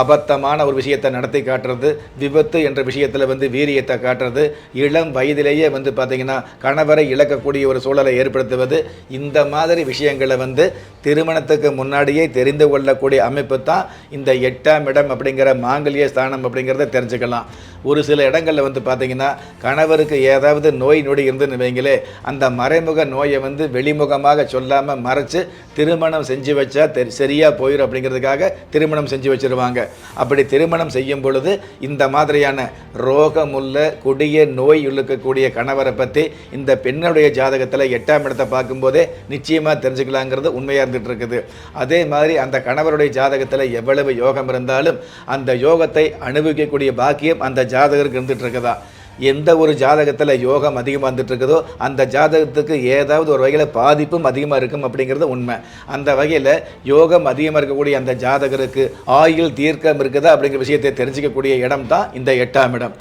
அபத்தமான ஒரு விஷயத்தை நடத்தி காட்டுறது விபத்து என்ற விஷயத்தில் வந்து வீரியத்தை காட்டுறது இளம் வயதிலேயே வந்து பார்த்திங்கன்னா கணவரை இழக்கக்கூடிய ஒரு சூழலை ஏற்படுத்துவது இந்த மாதிரி விஷயங்களை வந்து திருமணத்துக்கு முன்னாடியே தெரிந்து கொள்ளக்கூடிய அமைப்பு தான் இந்த எட்டாம் இடம் அப்படிங்கிற மாங்கல்ய ஸ்தானம் அப்படிங்கிறத தெரிஞ்சுக்கலாம். ஒரு சில இடங்களில் வந்து பார்த்தீங்கன்னா கணவருக்கு ஏதாவது நோய் நொடி இருந்துன்னு வைங்களே அந்த மறைமுக நோயை வந்து வெளிமுகமாக சொல்லாமல் மறைச்சு திருமணம் செஞ்சு வச்சா தெரி சரியாக போயிடும் அப்படிங்கிறதுக்காக திருமணம் செஞ்சு வச்சுருவாங்க. அப்படி திருமணம் செய்யும் பொழுது இந்த மாதிரியான ரோகமுள்ள கொடிய நோய் இழுக்கக்கூடிய கணவரை பற்றி இந்த பெண்ணுடைய ஜாதகத்தில் எட்டாம் இடத்தை பார்க்கும்போதே நிச்சயமாக தெரிஞ்சுக்கலாங்கிறது உண்மையாக இருந்துகிட்டு இருக்குது அதே மாதிரி அந்த கணவருடைய ஜாதகத்தில் எவ்வளவு யோகம் இருந்தாலும் அந்த யோகத்தை அனுபவிக்கக்கூடிய பாக்கியம் அந்த ஜாதகருக்கு இருந்துகிட்டு இருக்குதா எந்த ஒரு ஜாதகத்தில் யோகம் அதிகமாக வந்துட்டுருக்குதோ அந்த ஜாதகத்துக்கு ஏதாவது ஒரு வகையில் பாதிப்பும் அதிகமாக இருக்கும் அப்படிங்கிறது உண்மை. அந்த வகையில் யோகம் அதிகமாக இருக்கக்கூடிய அந்த ஜாதகருக்கு ஆயுள் தீர்க்கம் இருக்குதா அப்படிங்கிற விஷயத்தை தெரிஞ்சிக்கக்கூடிய இடம் தான் இந்த எட்டாம் இடம்.